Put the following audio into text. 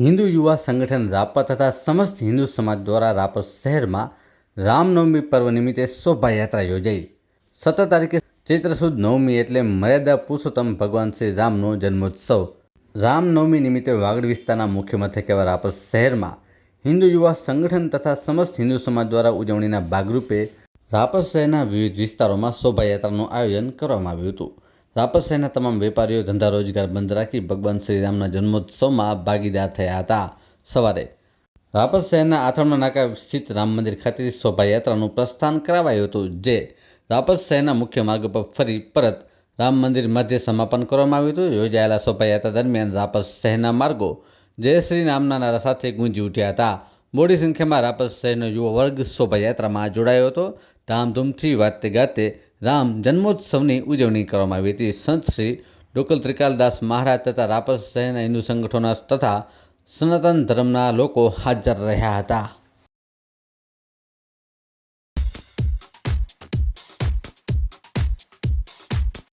હિન્દુ યુવા સંગઠન રાપર તથા સમસ્ત હિન્દુ સમાજ દ્વારા રાપર શહેરમાં રામનવમી પર્વ નિમિત્તે શોભાયાત્રા યોજાઈ. સત્તર તારીખે ચૈત્ર સુદ નવમી એટલે મર્યાદા પુરુષોત્તમ ભગવાન શ્રી રામનો જન્મોત્સવ. રામનવમી નિમિત્તે વાગડ વિસ્તારના મુખ્ય મથક એવા રાપર શહેરમાં હિન્દુ યુવા સંગઠન તથા સમસ્ત હિન્દુ સમાજ દ્વારા ઉજવણીના ભાગરૂપે રાપર શહેરના વિવિધ વિસ્તારોમાં શોભાયાત્રાનું આયોજન કરવામાં આવ્યું હતું. રાપર શહેરના તમામ વેપારીઓ ધંધા રોજગાર બંધ રાખી ભગવાન શ્રીરામના જન્મોત્સવમાં ભાગીદાર થયા હતા. સવારે રાપર શહેરના આથમણા નાકા સ્થિત રામ મંદિર ખાતેથી શોભાયાત્રાનું પ્રસ્થાન કરાવાયું હતું, જે રાપર શહેરના મુખ્ય માર્ગ પર ફરી પરત રામ મંદિર મધ્ય સમાપન કરવામાં આવ્યું હતું. યોજાયેલા શોભાયાત્રા દરમિયાન રાપર શહેરના માર્ગો જય શ્રી રામના નારા સાથે ગુંજી ઉઠ્યા હતા. મોટી સંખ્યામાં રાપર શહેરનો યુવા વર્ગ શોભાયાત્રામાં જોડાયો હતો. ધામધૂમથી વાતે ગાતે રામ જન્મોત્સવની ઉજવણી કરવામાં આવી હતી. સંત શ્રી ડોકલ ત્રિકાલદાસ મહારાજ તથા રાપર શહેરના હિન્દુ સંગઠનો તથા સનાતન ધર્મના લોકો હાજર રહ્યા હતા.